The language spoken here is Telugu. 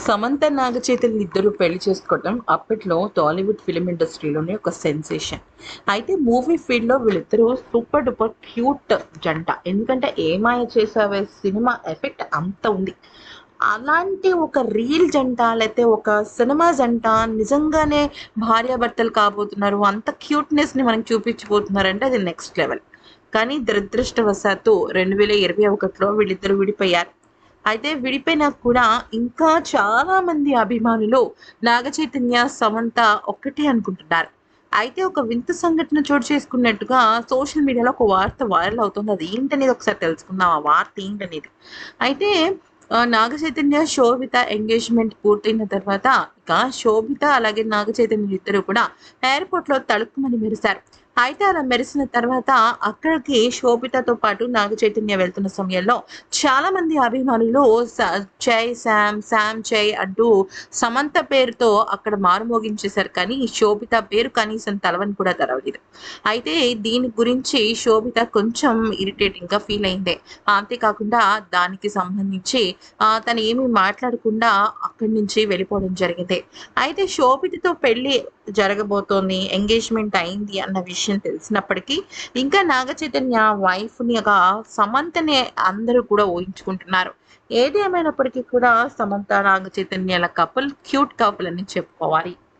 సమంత నాగ చైతన్య ఇద్దరు పెళ్ళి చేసుకోవడం అప్పట్లో టాలీవుడ్ ఫిలిం ఇండస్ట్రీలోనే ఒక సెన్సేషన్. అయితే మూవీ ఫీల్డ్లో వీళ్ళిద్దరూ సూపర్ డూపర్ క్యూట్ జంట. ఎందుకంటే ఏమాయ చేసావే సినిమా ఎఫెక్ట్ అంత ఉంది. అలాంటి ఒక రీల్ జంట లేకపోతే ఒక సినిమా జంట నిజంగానే భార్యాభర్తలు కాబోతున్నారు అంత క్యూట్నెస్ని మనకి చూపించబోతున్నారంటే అది నెక్స్ట్ లెవెల్. కానీ దురదృష్టవశాత్తు రెండు వేల ఇరవై ఒకటిలో వీళ్ళిద్దరూ విడిపోయారు. అయితే విడిపోయినా కూడా ఇంకా చాలా మంది అభిమానులు నాగ చైతన్య సమంత ఒక్కటే అనుకుంటున్నారు. అయితే ఒక వింత సంఘటన చోటు చేసుకున్నట్టుగా సోషల్ మీడియాలో ఒక వార్త వైరల్ అవుతుంది. అది ఏంటనేది ఒకసారి తెలుసుకుందాం. ఆ వార్త ఏంటనేది? అయితే నాగ చైతన్య శోభిత ఎంగేజ్మెంట్ పూర్తయిన తర్వాత ఇక శోభిత అలాగే నాగ చైతన్య ఇద్దరు కూడా ఎయిర్పోర్ట్లో తడుక్కుమని మెరిశారు. అయితే అలా మెరిసిన తర్వాత అక్కడికి శోభితతో పాటు నాగ చైతన్య వెళ్తున్న సమయంలో చాలా మంది అభిమానులు చై జై శామ్ శామ్ జై అంటూ సమంత పేరుతో అక్కడ మారుమోగించేశారు కానీ శోభిత పేరు కనీసం తలవని కూడా తెరవలేదు. అయితే దీని గురించి శోభిత కొంచెం ఇరిటేటింగ్గా ఫీల్ అయింది. అంతేకాకుండా దానికి సంబంధించి తను ఏమీ మాట్లాడకుండా అక్కడి నుంచి వెళ్ళిపోవడం జరిగింది. అయితే శోభితతో పెళ్ళి జరగబోతోంది ఎంగేజ్మెంట్ అయింది అన్న విషయం తెలిసినప్పటికీ ఇంకా నాగ చైతన్య వైఫ్నిగా సమంతనే అందరూ కూడా ఊహించుకుంటున్నారు. ఏది ఏమైనప్పటికీ కూడా సమంత నాగ చైతన్యల కపుల్ క్యూట్ కపుల్ అని చెప్పుకోవాలి.